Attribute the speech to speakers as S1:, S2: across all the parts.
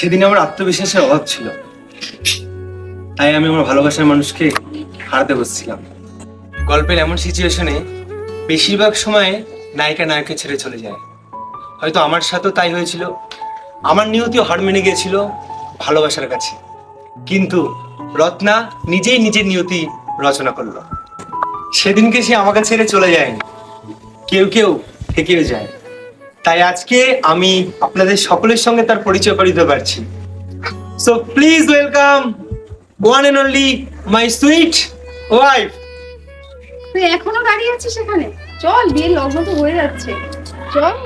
S1: সেদিন আমার আত্মবিশ্বাসের অভাব ছিল। তাই আমি আমার ভালোবাসার মানুষকে হারাতে বসছিলাম। গল্পের এমন সিচুয়েশনে বেশিরভাগ সময়ে নায়িকা নায়ককে ছেড়ে চলে যায়। হয়তো আমার সাথেও তাই হয়েছিল। আমার নিয়তিও হার মেনে গিয়েছিল ভালোবাসার কাছে। কিন্তু রত্না নিজেই নিজের নিয়তি রচনা করল। সেদিনকে সে আমাকে ছেড়ে চলে যায়নি। কেউ কেউ থেকেও যায়। তাই আজকে আমি আপনাদের সকলের সঙ্গে তার পরিচয় করে দিতে পারছি। So please welcome one and only my sweet wife
S2: তুই এখনও দাঁড়িয়ে আছিস সেখানে চল বিয়ের লগ্ন তো হয়ে যাচ্ছে। চল।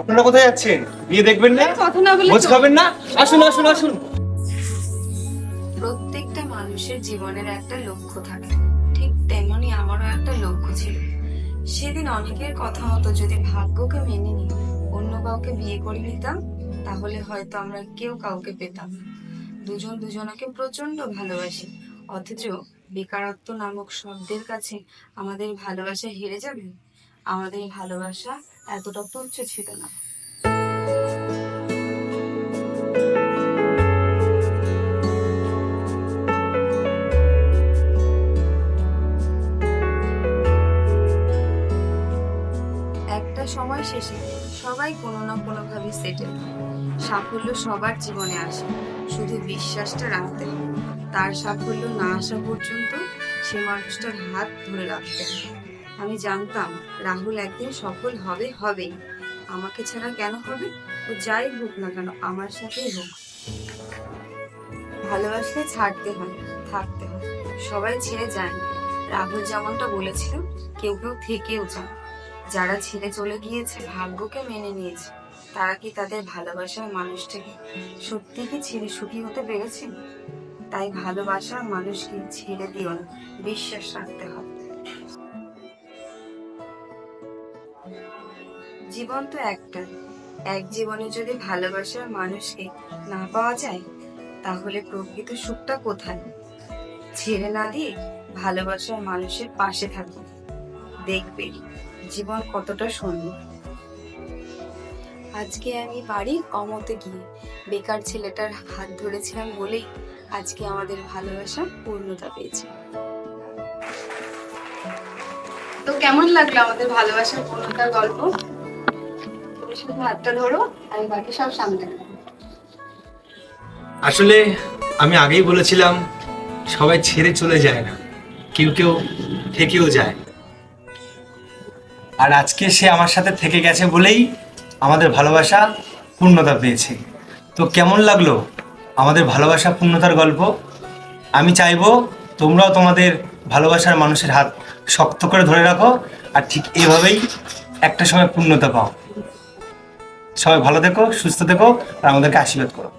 S1: আপনারা কোথায় যাচ্ছেন? বিয়ে দেখবেন না?
S2: কথা না বলে
S1: ভোজ খাবেন না? আসুন আসুন আসুন।
S3: প্রত্যেকটা মানুষের জীবনের একটা লক্ষ্য থাকে। ঠিক তেমনি আমারও একটা লক্ষ্য ছিল। সেদিন অনেকের কথা হতো, যদি ভাগ্যকে মেনে নিই, অন্য কাউকে বিয়ে করে নিতাম, তাহলে হয়তো আমরা কেউ কাউকে পেতাম দুজন দুজনকে প্রচণ্ড ভালোবাসি। অথচ বেকারত্ব নামক শব্দের কাছে আমাদের ভালোবাসা হেরে যাবে? আমাদের ভালোবাসা এতটা তুচ্ছ ছিল না। সময় শেষে সবাই কোনো না কোনোভাবে সেটেল সাফল্য সবার জীবনে আসে, শুধু বিশ্বাসটা রাখতে তার সাফল্য না আসা পর্যন্ত সে মানুষটার হাত ধরে রাখতে আমি জানতাম, রাহুল একদিন সফল হবে, হবেই। আমাকে ছাড়া কেন হবে? ও যাই হোক না কেন, আমার সাথেই হোক। ভালোবাসলে ছাড়তে হয়, থাকতে হয়। সবাই ছেড়ে যায়। রাহুল যেমনটা বলেছিল, কেউ কেউ থেকেও যায়। যারা ছেড়ে চলে গিয়েছে, ভাগ্যকে মেনে নিয়েছে, তারা কি তাদের ভালোবাসার মানুষটাকে সত্যি কি ছেড়ে সুখী হতে পেরেছে? তাই ভালোবাসার মানুষকে ছেড়ে দিও না, বিশ্বাস রাখতে হবে। জীবন তো একটা। এক জীবনে যদি ভালোবাসার মানুষকে না পাওয়া যায়, তাহলে প্রকৃত সুখটা কোথায়? ছেড়ে না দিয়ে ভালোবাসার মানুষের পাশে থাকো। দেখবে। জীবন কতটা সুন্দর। আজকে আমি বাড়ির কমতে গিয়ে বেকার ছেলেটার হাত ধরেছিলাম বলেই আজকে আমাদের ভালোবাসা পূর্ণতা পেয়েছে।
S2: তো কেমন লাগল আমাদের ভালোবাসার পূর্ণতার গল্প? তুমি শুধু হাতটা ধরো, আমি বাকি সব সামনে।
S1: আসলে আমি আগেই বলেছিলাম, সবাই ছেড়ে চলে যায় না, কেউ কেউ থেকেও যায়। আর আজকে সে আমার সাথে থেকে গেছে বলেই আমাদের ভালোবাসা পূর্ণতা পেয়েছে। তো কেমন লাগল আমাদের ভালোবাসা পূর্ণতার গল্প? আমি চাইব তোমরাও তোমাদের ভালোবাসার মানুষের হাত শক্ত করে ধরে রাখো আর ঠিক এভাবেই একটা সময় পূর্ণতা পাও। সবাই ভালো থেকো, সুস্থ থেকো আর আমাদেরকে আশীর্বাদ করো।